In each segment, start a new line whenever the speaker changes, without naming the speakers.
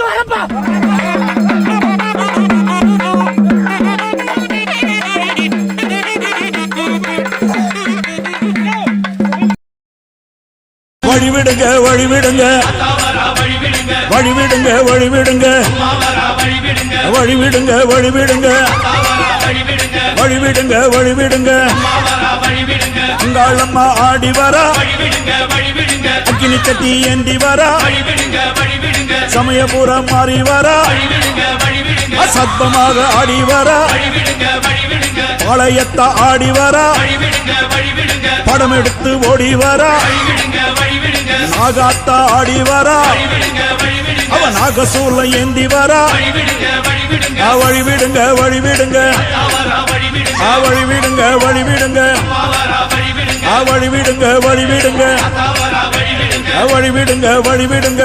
நான் பாதுகாத்து வரப்பா
வழிவிடுங்க வழிவிடுங்க. வழிவிடுங்க வழிவிடுங்க. வழிவிடுங்க வழிவிடுங்க. வழிவிடுங்க வழிவிடுங்க. அங்காளம்மா ஆடி வரா. அக்கினி கட்டி ஏந்தி வரா. சமயபுரம் மாறி அசத்தமாக ஆடி பாளையத்த ஆடிவரா? ஆடி படம் எடுத்து ஓடிவரா? நாகாத்தா ஆடி வரா அவ நாகசூல ஏந்தி வரா ஆ, வழி விடுங்க வழி விடுங்க ஆ, வழி விடுங்க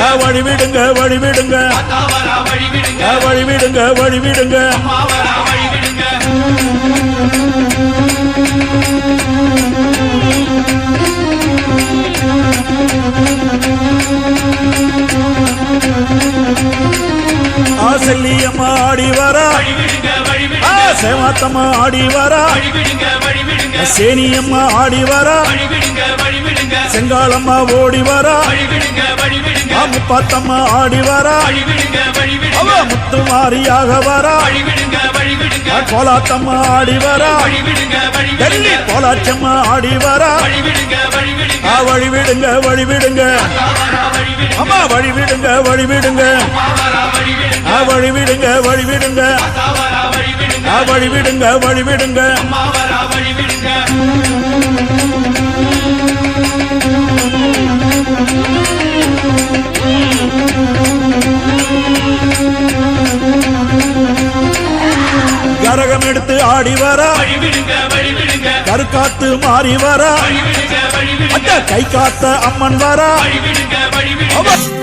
வழிவிடுங்க. வழிவிடுங்க வழிவிடுங்க. வழிவிடுங்க. ஆசல்லியம்மா ஆடி வரா. சேவாத்தம்மா ஆடி வரா. சேனியம்மா ஆடி வரா. செங்காலம்மா ஓடி வரா. முப்பாத்தம்மா ஆடி வரா. அவ முத்து மாறியாக வரா கோலாத்தம்மா ஆடி வரா. டெல்லி கோலாச்சம்மா ஆடி வரா. வழிவிடுங்க வழிவிடுங்க. அம்மா வழிவிடுங்க. வழிவிடுங்க வழிவிடுங்க. வழிவிடுங்க. வழிவிடுங்க வழிவிடுங்க. தாளம் எடுத்து ஆடி வர. கருக்காத்து மாறி வர. கை காத்த அம்மன் வர.
அவர்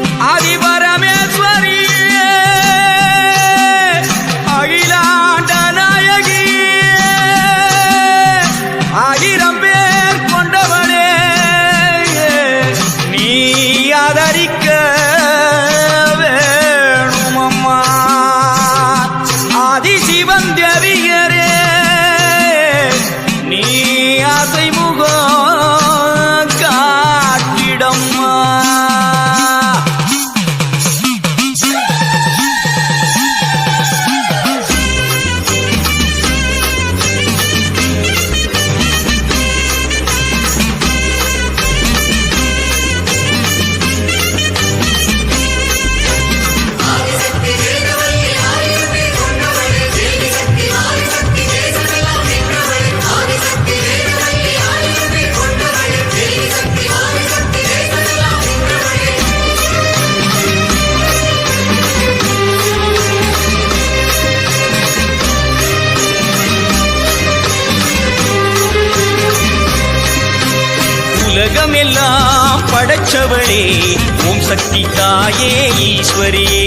சக்தி தாயே ஈஸ்வரியே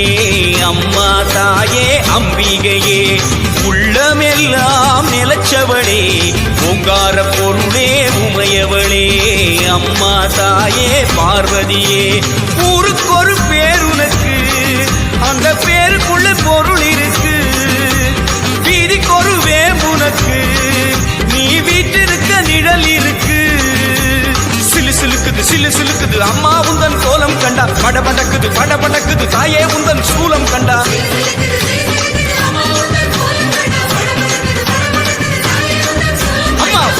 அம்மா தாயே அம்பிகையே உள்ளமெல்லாம் நிலச்சவளே ஓங்கார பொருளே உமையவளே அம்மா தாயே பார்வதியே ஊருக்கொரு பேர் உனக்கு அந்த பேருக்குள்ள பொருள் இருக்கு வீதிக்கொரு ஒரு வேம்புனக்கு சிலு சிலுக்குது. அம்மா உந்தன் கோலம் கண்டா. படபடக்குது படபடக்குது. தாயே உந்தன் சூலம் கண்டா.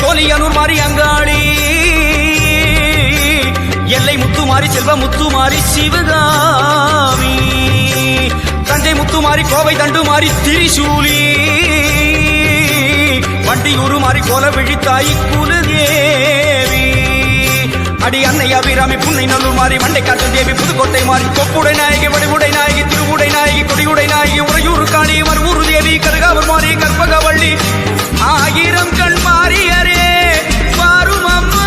கோலியனூர் மாறி அங்காளி எல்லை முத்து மாறி செல்வ முத்து மாறி சிவகாமி. தஞ்சை முத்து மாறி கோவை தண்டு மாறி திரிசூலி. வண்டியூரு மாறி கோல விழித்தாய் குலதேவி. அடி அன்னை அபிராமி புன்னை நல்லூர் மாறி மண்டை காட்டு தேவி புதுக்கோட்டை மாறி கொப்புடை நாயகி வடிவுடை நாயகி திருவுடை நாயகி கொடியுடை நாயகி உறையூர் காணி மறுவூர் தேவி கருகாவர் மாறி கற்பகவள்ளி. ஆயிரம் கண் மாறியரே பாரும் அம்மா.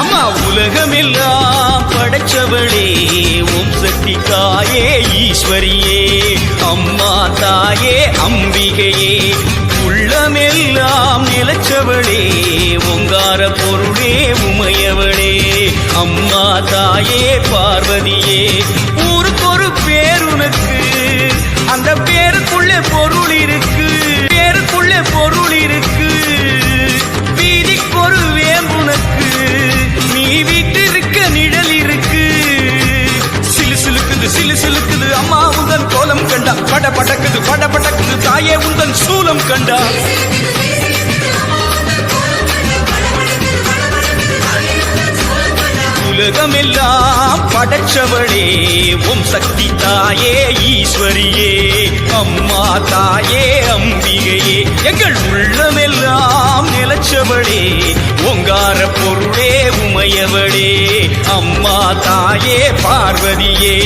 அம்மா உலகமெல்லாம் படைச்சவளே ஓம் சக்தி தாயே ஈஸ்வரியே அம்மா தாயே அம்பிகையே. உள்ளமெல்லாம் நிலச்சவளே ஓங்கார பொருளே உமையவளே. அம்மா தாயே பார்வதியே பொருள் இருக்கு. பேருக்குள்ளே பொருள் இருக்கு. வீதிக்கொரு வேம்புனக்கு. நீ வீட்டிருக்க நிழல் இருக்கு. சிலு சிலுக்குது சிலு சிலுக்குது. அம்மா உந்தன் கோலம் கண்டா. பட படக்குது பட படக்குது. தாயே உந்தன் சூலம் கண்டா. உலகமெல்லாம் படைச்சவளே உம் சக்தி தாயே ஈஸ்வரியே அம்மா தாயே அம்பிகையே. எங்கள் உள்ளமெல்லாம் நிலச்சவளே ஓங்கார பொருளே உமையவளே அம்மா தாயே பார்வதியே.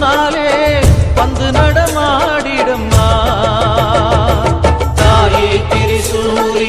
சொன்னாலே வந்து நடமாடிடம்மா. தாயே திரிசூரி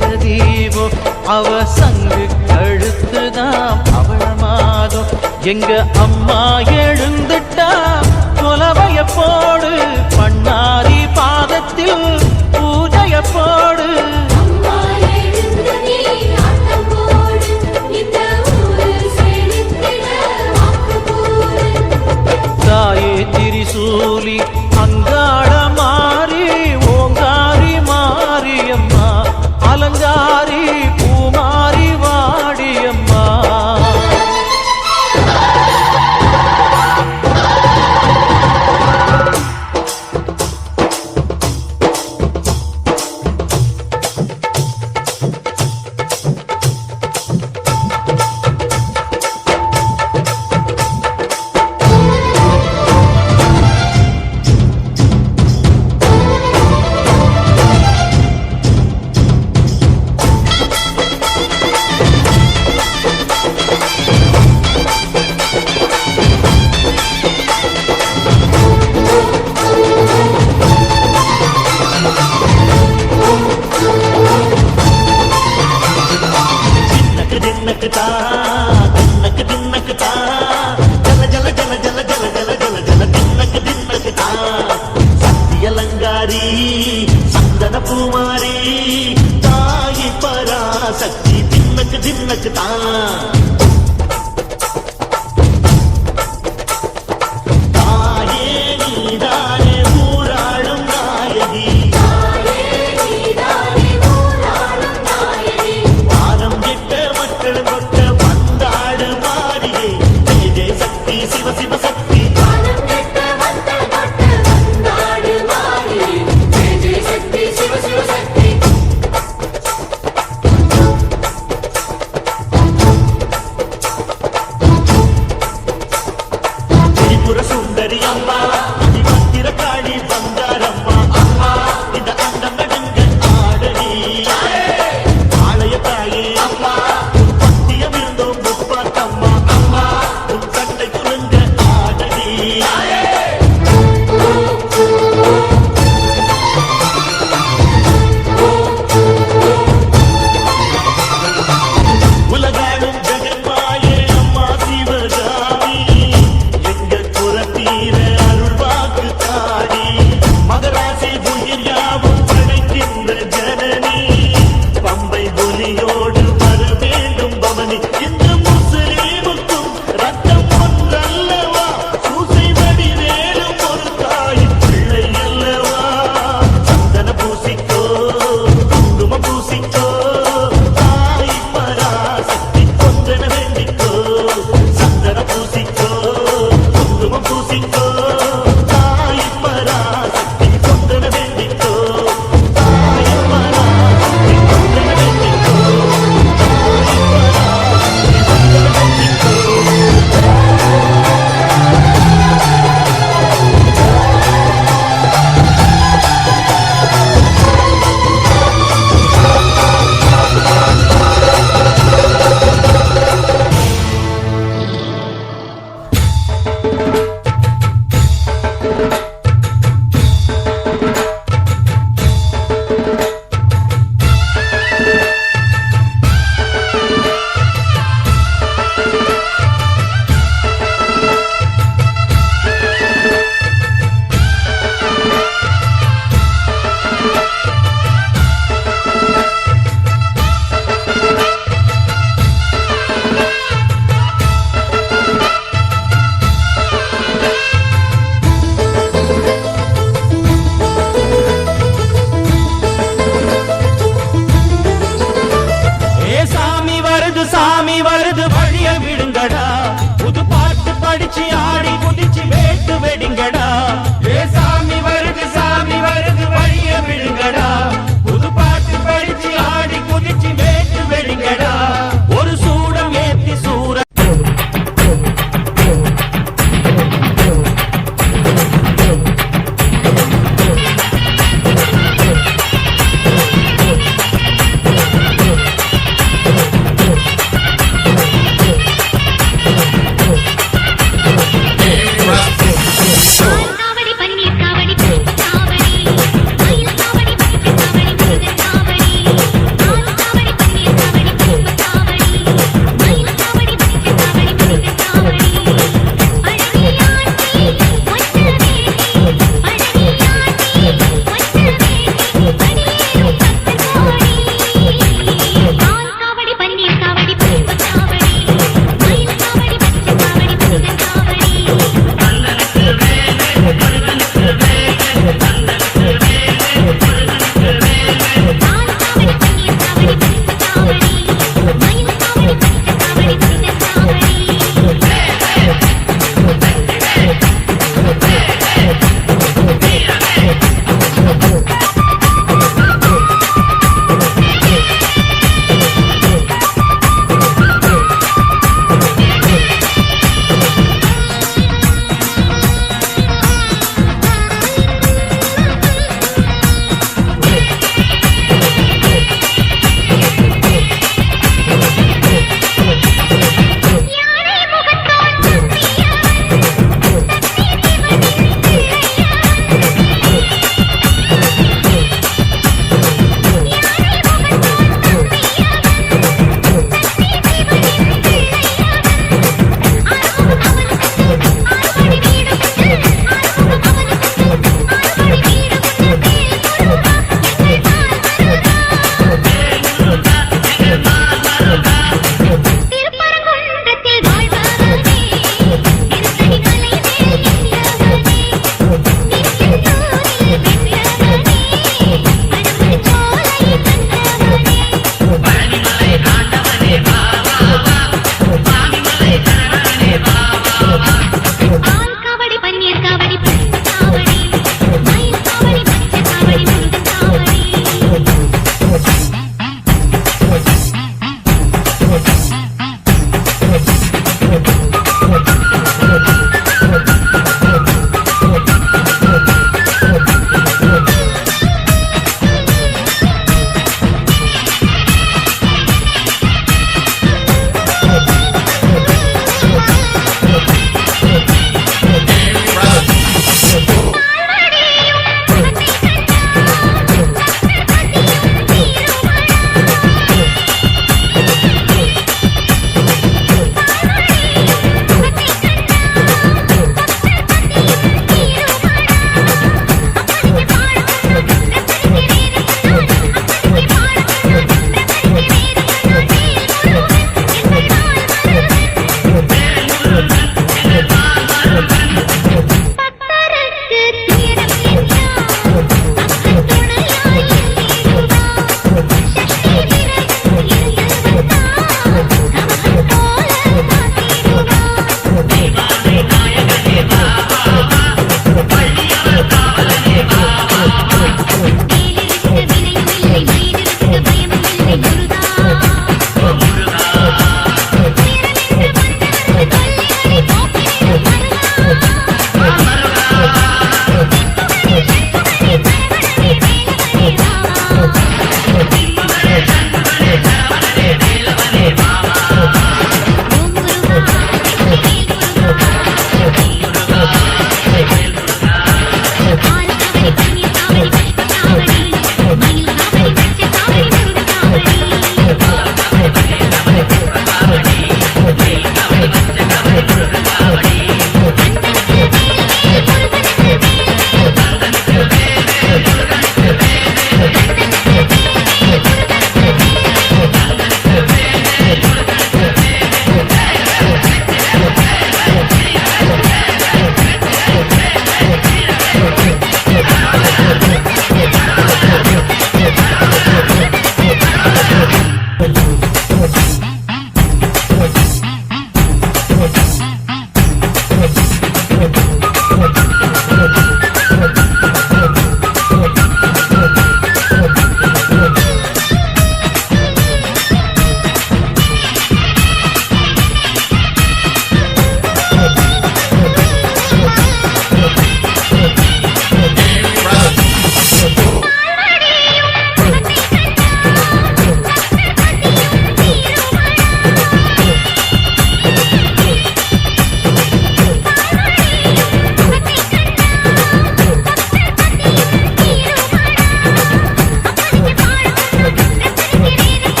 செய்வோ? அவ சங்கு கழுத்து தான் அவள மாதம் எங்க அம்மா எழுந்துட்டா? கொலவைய போடு பண்ணாரி பாதத்தில் பூஜைய போடு.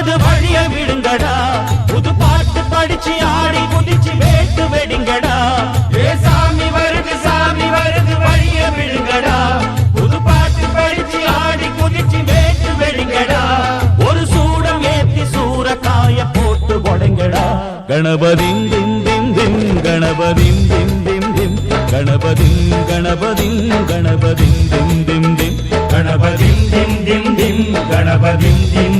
போறது வழிய விடுங்கடா. புது பாட்டு படிச்சு ஆடி குதிச்சு வேட்டு வெடிங்கடா. ஏ சாமி வருது சாமி வருது வழிய விடுங்கடா. புது பாட்டு படிச்சு ஆடி குதிச்சு வேட்டு வெடிங்கடா. ஒரு சூடம் ஏத்தி
சூற போட்டு கொடைங்கடா கணபதின் தின் தின் தின் கணபதின் தின் தின் தின்